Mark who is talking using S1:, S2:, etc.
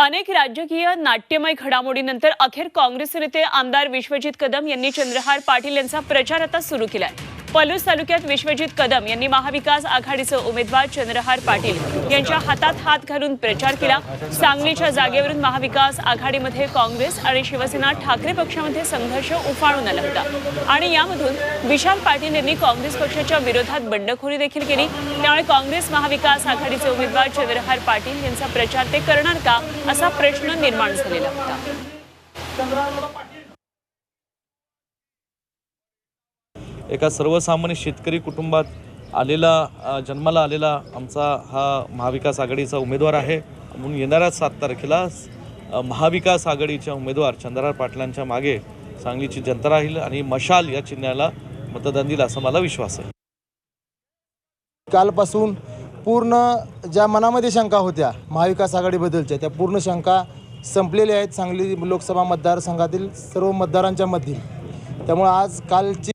S1: अनेक राजकीय नाट्यमय घडामोडीनंतर अखेर काँग्रेस नेते आमदार विश्वजित कदम यांनी चंद्रहार पाटील यांचा प्रचार आता सुरू केलाय. पलूस तालुक्यात विश्वजित कदम यांनी महाविकास आघाडीचे उमेदवार चंद्रहार पाटील यांच्या हातात हात घालून प्रचार केला. सांगलीच्या जागेवरून महाविकास आघाडीमध्ये काँग्रेस आणि शिवसेना ठाकरे पक्षामध्ये संघर्ष उफाळून आला होता. आणि यामधून विशाल पाटील यांनी काँग्रेस पक्षाच्या विरोधात बंडखोरी देखील केली. त्यामुळे काँग्रेस महाविकास आघाडीचे उमेदवार चंद्रहार पाटील यांचा प्रचार ते करणार का असा प्रश्न निर्माण झालेला होता.
S2: एका सर्वसामान्य शेतकरी कुटुंबात आलेला जन्माला आलेला आमचा हा महाविकास आघाडीचा उमेदवार आहे. म्हणून येणाऱ्या सात तारखेला महाविकास आघाडीच्या उमेदवार चंद्रहार पाटलांच्या मागे सांगलीची जनता राहील आणि मशाल या चिन्हाला मतदान दिलं असा मला विश्वास आहे.
S3: कालपासून पूर्ण ज्या मनामध्ये शंका होत्या महाविकास आघाडीबद्दलच्या त्या पूर्ण शंका संपलेल्या आहेत सांगली लोकसभा मतदारसंघातील सर्व मतदारांच्या मधील. त्यामुळे आज कालची